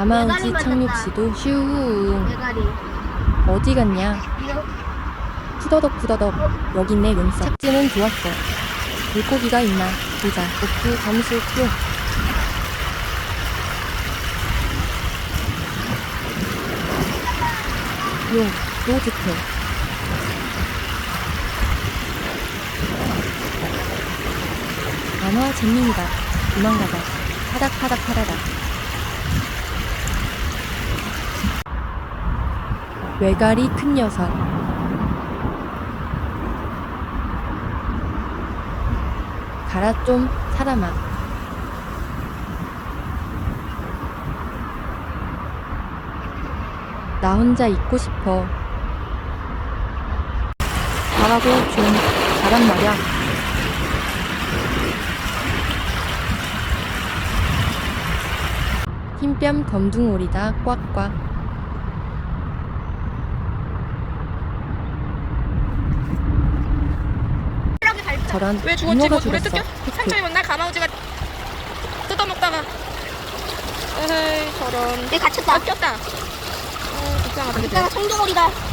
가마우지 착륙시도 슈웅 대가리. 어디 갔냐? 이거 후더덕 후더덕. 여기 있네 눈썹 착지는 좋았어. 물고기가 있나? 보자. 오프 점수 뿅 용, 로즈트 만화 잼민이다. 도망가자. 파닥파닥 파다닥 외가리 큰 녀석. 가라 좀 사람아. 나 혼자 있고 싶어. 가라고 좀. 가란 말야. 흰뺨 검둥오리다 꽉꽉 저런 왜 죽었지? 뭐 물에 죽었어 뜯겨? 상처 입었나? 가마우지가 뜯어먹다가 에헤이 저런 내 갇혔다. 아 꼈다 어, 불쌍하다 이따가 그치? 청둥오리다.